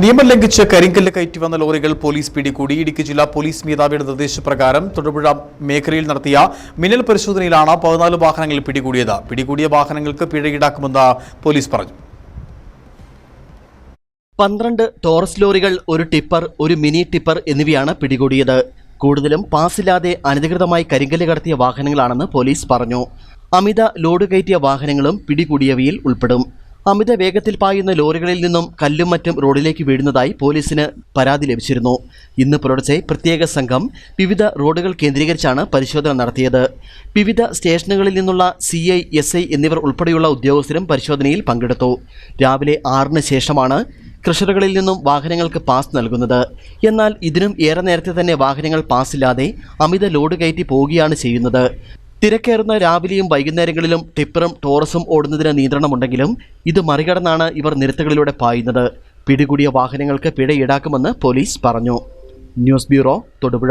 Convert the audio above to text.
നിയമം ലംഘിച്ച് കരിങ്കല്ല് കയറ്റി വന്ന ലോറികൾ പോലീസ് പിടികൂടി. ഇടുക്കി ജില്ലാ പോലീസ് മേധാവിയുടെ നിർദ്ദേശപ്രകാരം തൊടുപുഴ മേഖലയിൽ നടത്തിയ മിന്നൽ പരിശോധനയിലാണ് പതിനാല് വാഹനങ്ങൾ പിടികൂടിയത്. പിടികൂടിയ വാഹനങ്ങൾക്ക് പിഴ ഈടാക്കുമെന്ന് പോലീസ് പറഞ്ഞു. പന്ത്രണ്ട് ടോറസ് ലോറികൾ ഒരു ടിപ്പർ ഒരു മിനി ടിപ്പർ എന്നിവയാണ് പിടികൂടിയത്. കൂടുതലും പാസില്ലാതെ അനധികൃതമായി കരിങ്കല്ല് കടത്തിയ വാഹനങ്ങളാണെന്ന് പോലീസ് പറഞ്ഞു. അമിത ലോഡ് കയറ്റിയ വാഹനങ്ങളും പിടികൂടിയവയിൽ ഉൾപ്പെടും. അമിത വേഗത്തിൽ പായുന്ന ലോറികളിൽ നിന്നും കല്ലും മറ്റും റോഡിലേക്ക് വീഴുന്നതായി പോലീസിന് പരാതി ലഭിച്ചിരുന്നു. ഇന്ന് പുലർച്ചെ പ്രത്യേക സംഘം വിവിധ റോഡുകൾ കേന്ദ്രീകരിച്ചാണ് പരിശോധന നടത്തിയത്. വിവിധ സ്റ്റേഷനുകളിൽ നിന്നുള്ള സി ഐ എസ് ഐ എന്നിവർ ഉൾപ്പെടെയുള്ള ഉദ്യോഗസ്ഥരും പരിശോധനയിൽ പങ്കെടുത്തു. രാവിലെ ആറിന് ശേഷമാണ് ക്രഷറുകളിൽ നിന്നും വാഹനങ്ങൾക്ക് പാസ് നൽകുന്നത്. എന്നാൽ ഇതിനും ഏറെ നേരത്തെ തന്നെ വാഹനങ്ങൾ പാസില്ലാതെ അമിത ലോഡ് കയറ്റി പോവുകയാണ് ചെയ്യുന്നത്. തിരക്കേറുന്ന രാവിലെയും വൈകുന്നേരങ്ങളിലും ടിപ്പറും ടോറസും ഓടുന്നതിന് നിയന്ത്രണമുണ്ടെങ്കിലും ഇത് മറികടന്നാണ് ഇവർ നിരത്തുകളിലൂടെ പായുന്നത്. പിടികൂടിയ വാഹനങ്ങൾക്ക് പിഴ ഈടാക്കുമെന്ന് പോലീസ് പറഞ്ഞു. News bureau Thodupuzha.